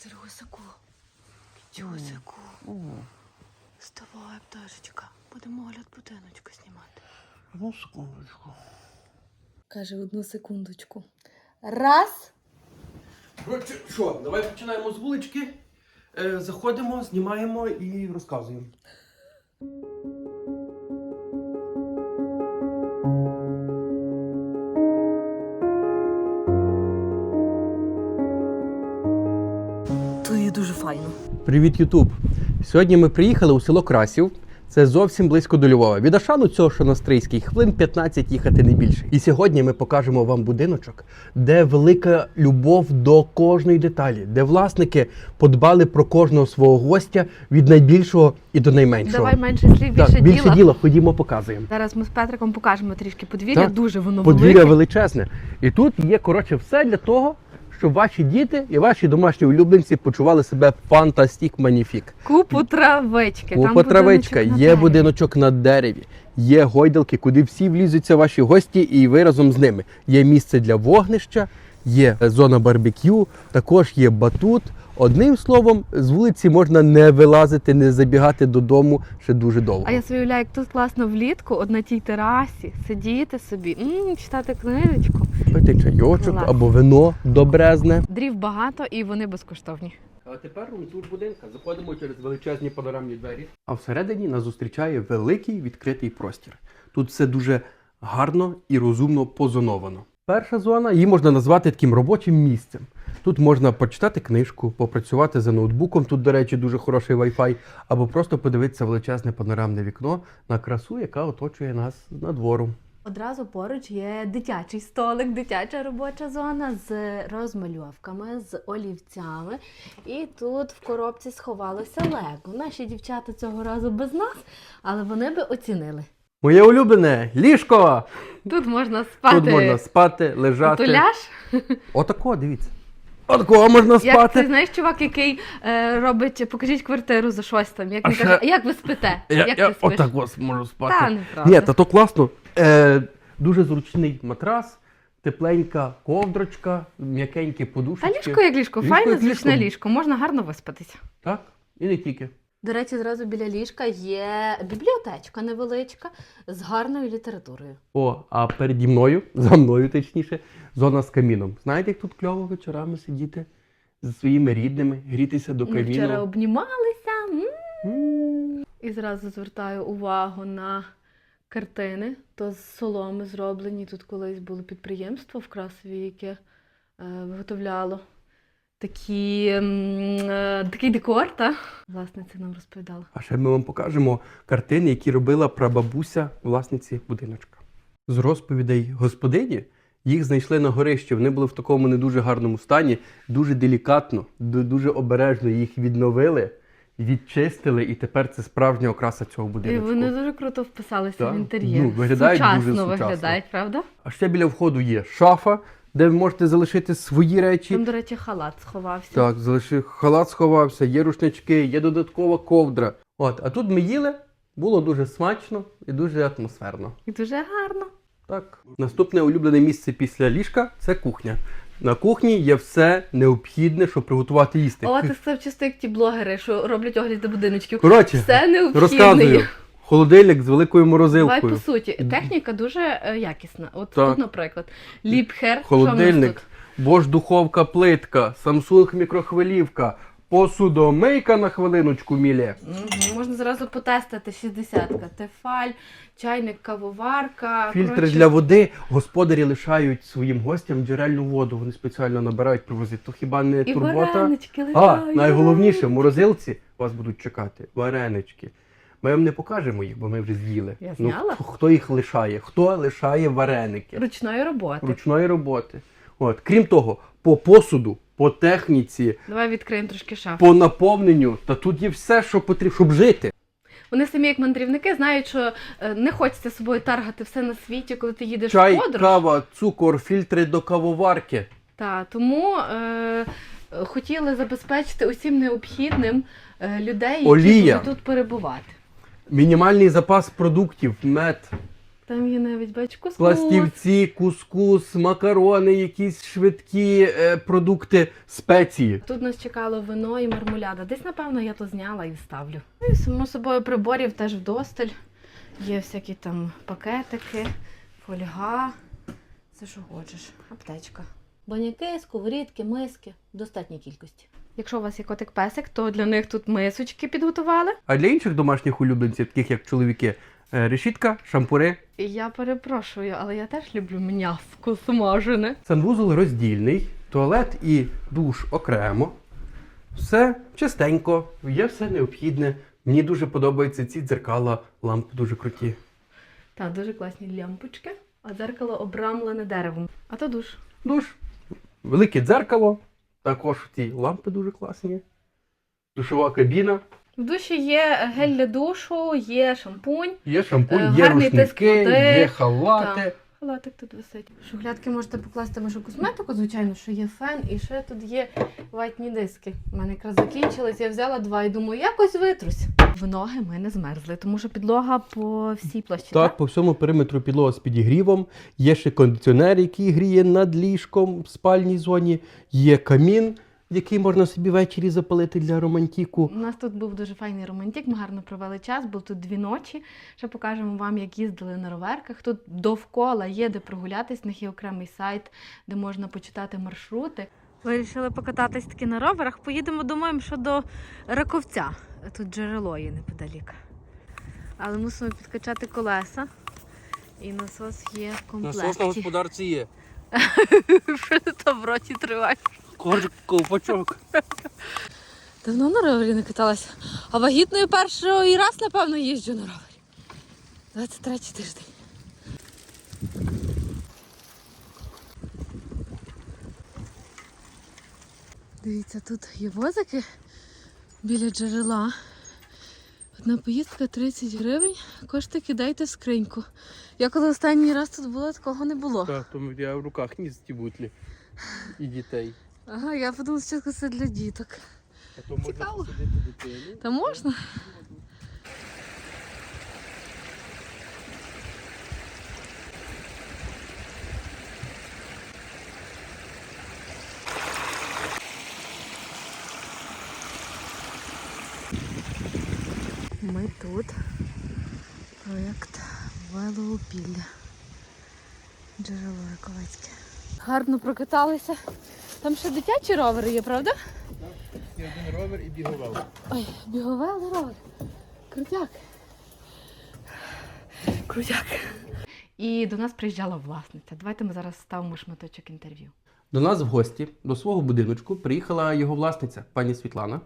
Циргусику. Тюсику. Вставай, пташечка. Будемо огляд будиночку знімати. Одну секундочку. Каже одну секундочку. Раз. Коротше, що, давай починаємо з вулички. Е, заходимо, знімаємо і розказуємо. Файно. Привіт, Ютуб! Сьогодні ми приїхали у село Красів. Це зовсім близько до Львова. Від Ашану цього, що на хвилин 15 їхати не більше. І сьогодні ми покажемо вам будиночок, де велика любов до кожної деталі, де власники подбали про кожного свого гостя від найбільшого і до найменшого. Давай менше слів, більше, так, більше діла. діла, ходімо, показуємо. Зараз ми з Петриком покажемо трішки подвір'я. Так. Дуже воно Подвір'я велике. величезне. І тут є коротше все для того, щоб ваші діти і ваші домашні улюбленці почували себе фантастік маніфік. Купу травички. Там Купа травичка, будиночок є будиночок на дереві, є гойдалки, куди всі влізуться ваші гості, і ви разом з ними. Є місце для вогнища, є зона барбекю, також є батут. Одним словом, з вулиці можна не вилазити, не забігати додому ще дуже довго. А я собі уявляю, як тут класно влітку, от на тій терасі, сидіти собі, м, читати книжечку. Пити чайочок Клас. або вино добрезне. Дрів багато і вони безкоштовні. А тепер тур будинка. Заходимо через величезні панорамні двері. А всередині нас зустрічає великий відкритий простір. Тут все дуже гарно і розумно позоновано. Перша зона її можна назвати таким робочим місцем. Тут можна почитати книжку, попрацювати за ноутбуком. Тут, до речі, дуже хороший Wi-Fi, або просто подивитися величезне панорамне вікно на красу, яка оточує нас надвору. Одразу поруч є дитячий столик, дитяча робоча зона з розмальовками, з олівцями. І тут в коробці сховалося Лего. Наші дівчата цього разу без нас, але вони би оцінили. Моє улюблене ліжко! Тут можна спати. Тут можна спати, лежати. Туляж? Отако, дивіться. Отако можна Як спати. ти знаєш, чувак, який е, робить, покажіть квартиру за щось там. Як він каже, як ви спите? Я, як я ти спиш? отак ось можу спати. Та неправда. Ні, та то класно. Е, дуже зручний матрас, тепленька ковдрочка, м'якенькі Та подушечки. ліжко як ліжко, Ліжко файне як зручне ліжко. ліжко, можна гарно виспатися. Так, і не тільки. До речі, зразу біля ліжка є бібліотечка невеличка з гарною літературою. О, а переді мною, за мною точніше, зона з каміном. Знаєте, як тут кльово вечорами сидіти зі своїми рідними, грітися до Ми вчора каміну. обнімалися. м. М. І зразу звертаю увагу на картини. То з соломи зроблені. Тут колись було підприємство в Красові, яке е, виготовляло такі, е, такий декор, та? Власниця нам розповідала. А ще ми вам покажемо картини, які робила прабабуся власниці будиночка. З розповідей господині їх знайшли на горищі. Вони були в такому не дуже гарному стані, дуже делікатно, дуже обережно їх відновили, відчистили, і тепер це справжня окраса цього І будиночку. вони дуже круто вписалися Так. в інтер'єр. Ну, виглядають дуже сучасно сучасно. виглядають, правда? А ще біля входу є шафа, де ви можете залишити свої речі. Там, до речі, халат сховався. Так, залишив халат сховався, є рушнички, є додаткова ковдра. От, а тут ми їли, було дуже смачно і дуже атмосферно. І дуже гарно. Так. Наступне улюблене місце після ліжка це кухня. На кухні є все необхідне, щоб приготувати їсти. О, ти став чисто як ті блогери, що роблять огляди будиночків. Коротше, Все необхідне. розказую. Холодильник з великою морозилкою. Давай по суті. Техніка дуже е, якісна. От Так. тут, наприклад, ліпхер. Що в Холодильник, Bosch духовка плитка, Samsung мікрохвилівка, посудомийка на хвилиночку тут? Мгм, Можна зразу потестити 60-ка. Тефаль, чайник, кавоварка. Фільтри коротше, для води господарі лишають своїм гостям джерельну воду. Вони спеціально набирають, привозять. То хіба не І турбота? А, найголовніше, в морозилці вас будуть чекати варенички. Ми вам не покажемо їх, бо ми вже з'їли. Я Ну, зняла. хто- хто їх лишає? Хто лишає вареники? Ручної роботи. Ручної роботи. От. Крім того, по посуду, по техніці, Давай відкриємо трошки шафу. по наповненню, та тут є все, що потрібно, щоб жити. Вони самі, як мандрівники, знають, що е, не хочеться собою таргати все на світі, коли ти їдеш Чай, в подорож. кава, цукор, фільтри до кавоварки. Та, тому е, хотіли забезпечити усім необхідним е, людей, які Олія. будуть тут перебувати. Мінімальний запас продуктів, мед, Там є навіть бач кускус. Пластівці, кускус, макарони, якісь швидкі е, продукти, спеції. Тут нас чекало вино і мармуляда. Десь, напевно, я то зняла і вставлю. Ну і само собою приборів теж вдосталь. Є всякі там пакетики, фольга. Це що хочеш, аптечка. Баняки, сковорідки, миски в достатній кількості. Якщо у вас є котик-песик, то для них тут мисочки підготували. А для інших домашніх улюбленців, таких як чоловіки, решітка, шампури. Я перепрошую, але я теж люблю м'яско смажене. Санвузол роздільний, туалет і душ окремо. Все чистенько, є все необхідне. Мені дуже подобаються ці дзеркала, лампи дуже круті. Так, дуже класні лямпочки, а дзеркало обрамлене деревом. А то душ. Душ, велике дзеркало, також ці лампи дуже класні. Душова кабіна, В душі є гель для душу, є шампунь. є шампунь, Е, є гарний рушники, води. є халати. Халатик тут висить. В Шуглядки можете покласти вашу косметику, звичайно, що є фен, і ще тут є ватні диски. У мене якраз закінчились, я взяла два і думаю, якось витрусь. В ноги ми не змерзли, тому що підлога по всій площі. Так, по всьому периметру підлога з підігрівом. Є ще кондиціонер, який гріє над ліжком в спальній зоні. Є камін, який можна собі ввечері запалити для романтіку. У нас тут був дуже файний романтик, ми гарно провели час, був тут дві ночі. Ще покажемо вам, як їздили на роверках. Тут довкола є де прогулятись, в них є окремий сайт, де можна почитати маршрути. Вирішили покататись таки на роверах. Поїдемо, думаємо, що до Раковця. Тут джерело є неподалік. Але мусимо підкачати колеса. І насос є в комплекті. господарці є. Що ти там в роті триваєш? Коржик, ковпачок. Давно на ровері не каталася. А вагітною перший раз, напевно, їжджу на ровері. 23 тиждень. Дивіться, тут є возики біля джерела. Одна поїздка 30 гривень. Кошти кидайте в скриньку. Я коли останній раз тут була, такого не було. Так, тому я в руках ніс ті бутлі і дітей. Ага, я подумала, що це для діток. А то можна Цікаво. посадити дитину. Та можна? Ми тут. Проєкт Велоупілля. Джерело Раковецьке. Гарно прокаталися. Там ще дитячі ровери є, правда? І один ровер і біговал. Ой, бігове ровер. Крутяк. Крутяк. І до нас приїжджала власниця. Давайте ми зараз ставимо шматочок інтерв'ю. До нас в гості, до свого будиночку, приїхала його власниця, пані Світлана.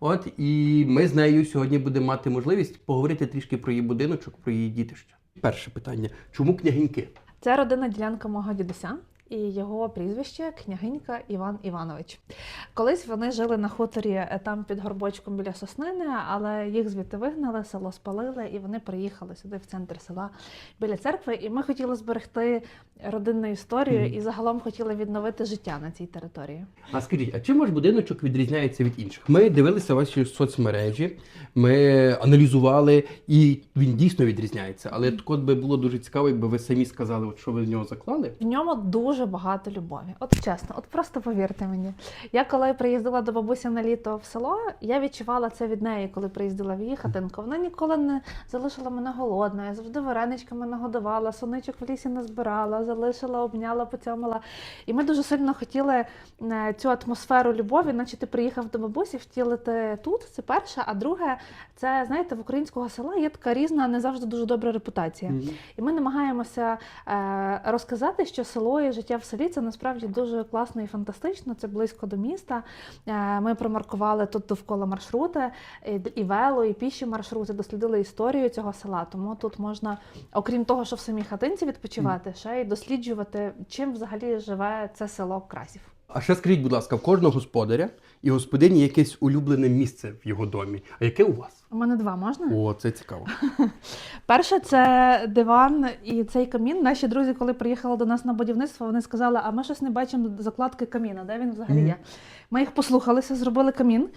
От і ми з нею сьогодні будемо мати можливість поговорити трішки про її будиночок, про її дітище. Перше питання: чому княгиньки? Це родинна ділянка мого дідуся і його прізвище княгинька Іван Іванович. Колись вони жили на хуторі е, там під горбочком біля Соснини, але їх звідти вигнали, село спалили, і вони приїхали сюди в центр села біля церкви. І ми хотіли зберегти родинну історію Мгм. і загалом хотіли відновити життя на цій території. А скажіть, а чим ваш будиночок відрізняється від інших? Ми дивилися ваші соцмережі, ми аналізували, і він дійсно відрізняється. Але так от би було дуже цікаво, якби ви самі сказали, от що ви в нього заклали. В ньому дуже багато любові. От чесно, от просто повірте мені. Я коли приїздила до бабусі на літо в село, я відчувала це від неї, коли приїздила в її хатинку. Вона ніколи не залишила мене голодною, завжди вареничками нагодувала, соничок в лісі не збирала, залишила, обняла, поцьомила. І ми дуже сильно хотіли е, цю атмосферу любові, наче ти приїхав до бабусі, втілити тут. Це перше. А друге, це знаєте, в українського села є така різна, не завжди дуже добра репутація. Мгм. І ми намагаємося е, розказати, що село і життя в селі це насправді дуже класно і фантастично. Це близько до міста. Е, ми промаркували тут довкола маршрути, і вело, і піші маршрути, дослідили історію цього села. Тому тут можна, окрім того, що в самій хатинці відпочивати, ще й досліджувати, чим взагалі живе це село Красів. А ще скажіть, будь ласка, в кожного господаря і господині якесь улюблене місце в його домі. А яке у вас? У мене два можна? О, це цікаво. Перше, це диван і цей камін. Наші друзі, коли приїхали до нас на будівництво, вони сказали, а ми щось не бачимо закладки каміна, де він взагалі є. Ми їх послухалися, зробили камін.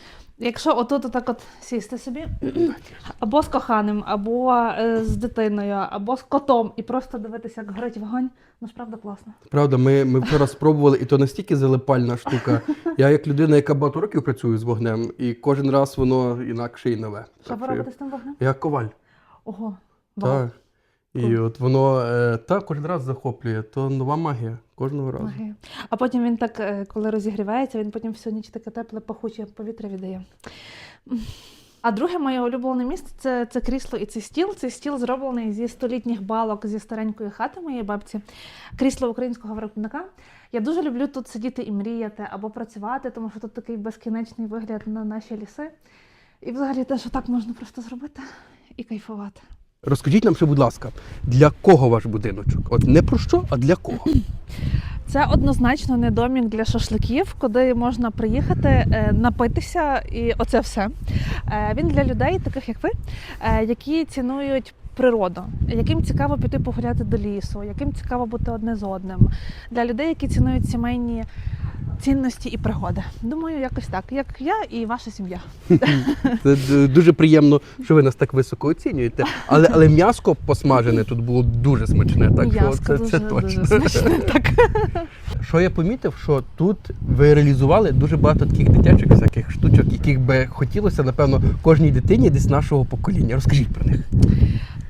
Якщо отут отак от сісти собі, або з коханим, або е, з дитиною, або з котом, і просто дивитися, як горить вогонь, ну ж правда класно. Правда, ми, ми вчора спробували, і то настільки залипальна штука. Я як людина, яка багато років працює з вогнем, і кожен раз воно інакше і нове. Що ви робите з тим вогнем? Я коваль. Ого. вау, Так. І Круто. от воно е, так кожен раз захоплює, то нова магія кожного разу. магія. А потім він так, е, коли розігрівається, він потім всю ніч таке тепле, пахуче повітря віддає. А друге моє улюблене місце це, це крісло і цей стіл. Цей стіл зроблений зі столітніх балок зі старенької хати моєї бабці, крісло українського виробника. Я дуже люблю тут сидіти і мріяти або працювати, тому що тут такий безкінечний вигляд на наші ліси. І взагалі те, що так можна просто зробити і кайфувати. Розкажіть нам ще, будь ласка, для кого ваш будиночок? От не про що, а для кого? Це однозначно не домік для шашликів, куди можна приїхати, е, напитися, і оце все. Е, Він для людей, таких як ви, е, які цінують природу, яким цікаво піти погуляти до лісу, яким цікаво бути одне з одним. Для людей, які цінують сімейні цінності і пригоди. Думаю, якось так, як я і ваша сім'я. Це дуже приємно, що ви нас так високо оцінюєте. Але, але м'яско посмажене тут було дуже смачне. Так що це, дуже, це точно. дуже смачне. Так. Що я помітив, що тут ви реалізували дуже багато таких дитячих всяких штучок, яких би хотілося, напевно, кожній дитині десь нашого покоління. Розкажіть про них.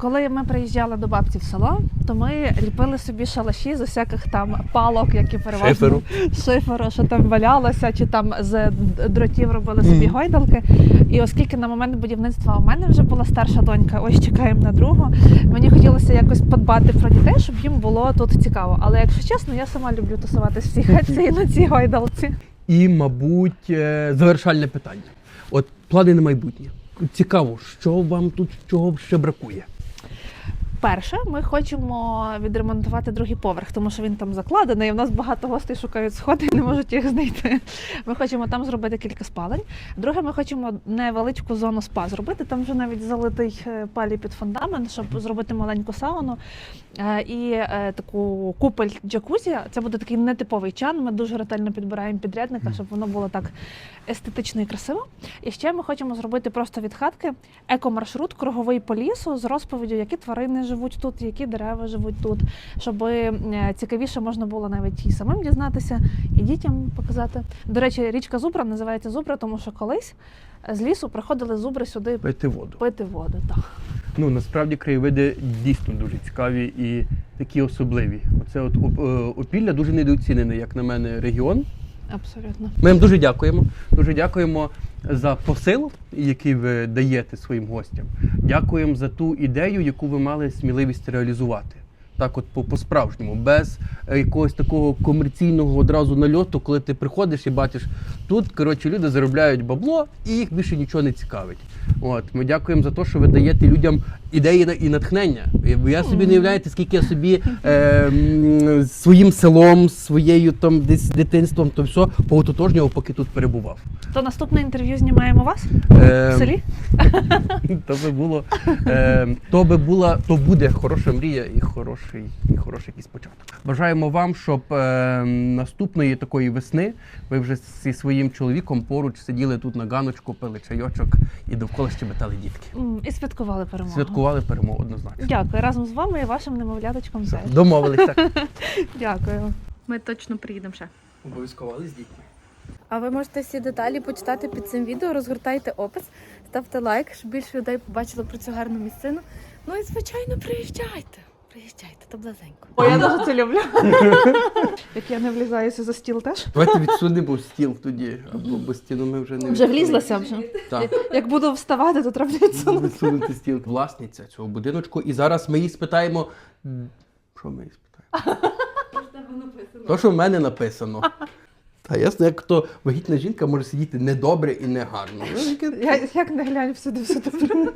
Коли ми приїжджали до бабці в село, то ми ліпили собі шалаші з усяких там палок, які переважно Шиферу. шиферу, що там валялося, чи там з дротів робили собі Мгм. гойдалки. І оскільки на момент будівництва у мене вже була старша донька, ось чекаємо на другу. Мені хотілося якось подбати про дітей, щоб їм було тут цікаво. Але якщо чесно, я сама люблю тусуватись в цій хатці і на цій гойдалці. І, мабуть, е, завершальне питання. От плани на майбутнє. Цікаво, що вам тут чого ще бракує? Перше, ми хочемо відремонтувати другий поверх, тому що він там закладений. і в нас багато гостей шукають сходи і не можуть їх знайти. Ми хочемо там зробити кілька спалень. Друге, ми хочемо невеличку зону спа зробити. Там вже навіть залитий е, палі під фундамент, щоб зробити маленьку сауну е, і е, таку купель джакузі. Це буде такий нетиповий чан. Ми дуже ретельно підбираємо підрядника, щоб воно було так естетично і красиво. І ще ми хочемо зробити просто від хатки екомаршрут круговий по лісу з розповіддю, які тварини живуть тут, які дерева живуть тут, щоб е, цікавіше можна було навіть і самим дізнатися, і дітям показати. До речі, річка Зубра називається Зубра, тому що колись з лісу приходили зубри сюди Пити воду. пити воду. Так. Ну насправді краєвиди дійсно дуже цікаві і такі особливі. Оце от е, Опілля дуже недооцінений, як на мене, регіон. Абсолютно. Ми вам дуже дякуємо. Дуже дякуємо за посил, який ви даєте своїм гостям. Дякуємо за ту ідею, яку ви мали сміливість реалізувати. Так, от по- по-справжньому, без е, якогось такого комерційного одразу нальоту, коли ти приходиш і бачиш, тут коротше люди заробляють бабло і їх більше нічого не цікавить. От ми дякуємо за те, що ви даєте людям ідеї і натхнення. Я- собі не уявляєте, скільки я собі е, своїм селом, своєю там десь дитинством, то все поототожнював, поки тут перебував. То наступне інтерв'ю знімаємо вас Е, в селі. то би було, е, то би була, то буде хороша мрія і хороший, і хороший якийсь початок. Бажаємо вам, щоб е, наступної такої весни ви вже зі своїм чоловіком поруч сиділи тут на ганочку, пили чайочок і довкола щебетали дітки. І святкували перемогу. Святкували перемогу однозначно. Дякую разом з вами і вашим немовляточком. Все, теж. домовилися. Дякую. Ми точно приїдемо ще. Обов'язково з дітьми. А ви можете всі деталі почитати під цим відео, розгортайте опис, ставте лайк, щоб більше людей побачило про цю гарну місцину. Ну і звичайно, приїжджайте. Приїжджайте, то близенько. О, я дуже це люблю. Як я не влізаюся за стіл теж. Давайте відсунемо стіл тоді, або бо стіну ми вже не Вже влізлася вже. Так. Як буду вставати, то треба відсунути. Відсунути стіл власниця цього будиночку. І зараз ми її спитаємо. Що ми її спитаємо? То, що в мене написано. Та ясно, як то вагітна жінка може сидіти недобре і негарно. Ну, Я як не глянь всюди, все добре.